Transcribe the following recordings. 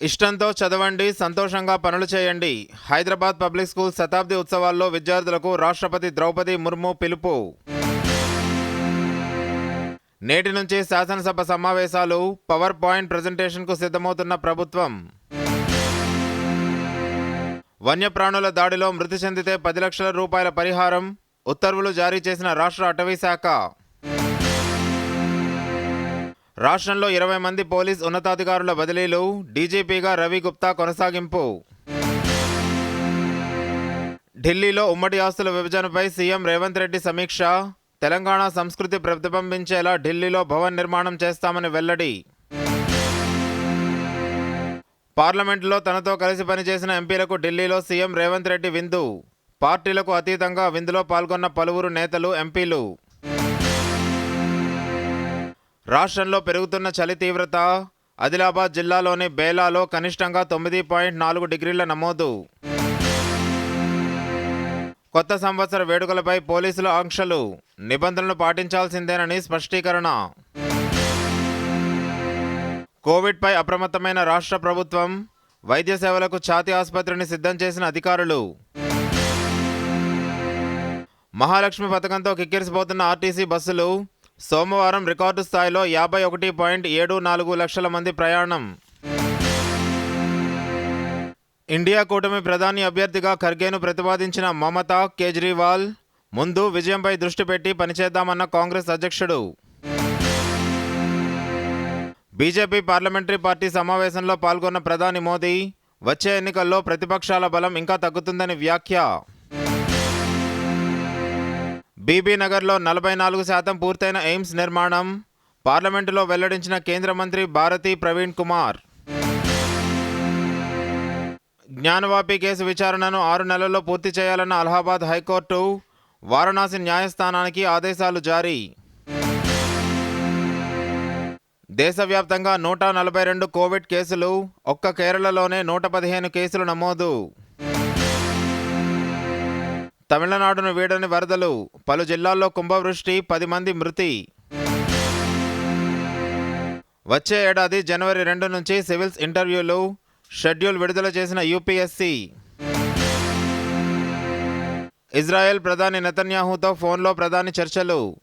ఇష్టంతో చదవండి సంతోషంగా పనులు చేయండి. హైదరాబాద్ పబ్లిక్ స్కూల్ శతాబ్ది ఉత్సవాల్లో విద్యార్థులకు రాష్ట్రపతి ద్రౌపది ముర్ము పిలుపు. నేటి నుంచి శాసనసభ సమావేశాలు పవర్ పాయింట్ ప్రజెంటేషన్కు సిద్ధమవుతున్న ప్రభుత్వం. వన్యప్రాణుల దాడిలో మృతి చెందితే పది లక్షల రూపాయల పరిహారం ఉత్తర్వులు జారీ చేసిన రాష్ట్ర అటవీ శాఖ. రాష్ట్రంలో ఇరవై మంది పోలీస్ ఉన్నతాధికారుల బదిలీలు డీజీపీగా రవి గుప్తా కొనసాగింపు. ఢిల్లీలో ఉమ్మడి ఆస్తుల విభజనపై సీఎం రేవంత్ రెడ్డి సమీక్ష. తెలంగాణ సంస్కృతి ప్రతిబింబించేలా ఢిల్లీలో భవన్ నిర్మాణం చేస్తామని వెల్లడి. పార్లమెంటులో తనతో కలిసి పనిచేసిన ఎంపీలకు ఢిల్లీలో సీఎం రేవంత్ రెడ్డి విందు. పార్టీలకు అతీతంగా విందులో పాల్గొన్న పలువురు నేతలు ఎంపీలు. రాష్ట్రంలో పెరుగుతున్న చలి తీవ్రత ఆదిలాబాద్ జిల్లాలోని బేలాలో కనిష్టంగా తొమ్మిది పాయింట్ నాలుగు డిగ్రీల నమోదు. కొత్త సంవత్సర వేడుకలపై పోలీసుల ఆంక్షలు. నిబంధనలు పాటించాల్సిందేనని స్పష్టీకరణ. కోవిడ్పై అప్రమత్తమైన రాష్ట్ర ప్రభుత్వం వైద్య సేవలకు ఛాతీ ఆసుపత్రిని సిద్ధం చేసిన అధికారులు. మహాలక్ష్మి పథకంతో కిక్కిరిసిపోతున్న ఆర్టీసీ బస్సులు సోమవారం రికార్డు స్థాయిలో యాభై ఒకటి పాయింట్ ఏడు నాలుగు లక్షల మంది ప్రయాణం. ఇండియా కూటమి ప్రధాని అభ్యర్థిగా ఖర్గేను ప్రతిపాదించిన మమతా కేజ్రీవాల్ ముందు విజయంపై దృష్టి పెట్టి పనిచేద్దామన్న కాంగ్రెస్ అధ్యక్షుడు. బీజేపీ పార్లమెంటరీ పార్టీ సమావేశంలో పాల్గొన్న ప్రధాని మోదీ వచ్చే ఎన్నికల్లో ప్రతిపక్షాల బలం ఇంకా తగ్గుతుందని వ్యాఖ్య. బీబీ నగర్లో నలభై నాలుగు శాతం పూర్తయిన ఎయిమ్స్ నిర్మాణం. పార్లమెంటులో వెల్లడించిన కేంద్ర మంత్రి భారతి ప్రవీణ్ కుమార్. జ్ఞానవాపి కేసు విచారణను ఆరు నెలల్లో పూర్తి చేయాలన్న అలహాబాద్ హైకోర్టు వారణాసి న్యాయస్థానానికి ఆదేశాలు జారీ. దేశవ్యాప్తంగా నూట నలభై రెండు కోవిడ్ కేసులు ఒక్క కేరళలోనే నూట పదిహేను కేసులు నమోదు. తమిళనాడును వీడని వరదలు. పలు జిల్లాల్లో కుంభవృష్టి పది మంది మృతి. వచ్చే ఏడాది జనవరి రెండు నుంచి సివిల్స్ ఇంటర్వ్యూలు షెడ్యూల్ విడుదల చేసిన యూపీఎస్సీ. ఇజ్రాయెల్ ప్రధాని నెతన్యాహుతో ఫోన్లో ప్రధాని చర్చలు.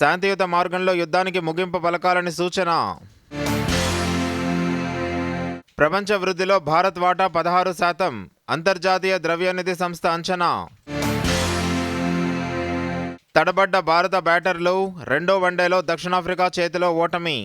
శాంతియుత మార్గంలో యుద్ధానికి ముగింపు పలకాలని సూచన. ప్రపంచ వృద్ధిలో భారత్ వాటా పదహారు శాతం. అంతర్జాతీయ ద్రవ్యనిధి సంస్థ అంచనా. తడబడ్డ భారత బ్యాటర్లు రెండో వన్డేలో దక్షిణాఫ్రికా చేతిలో ఓటమి.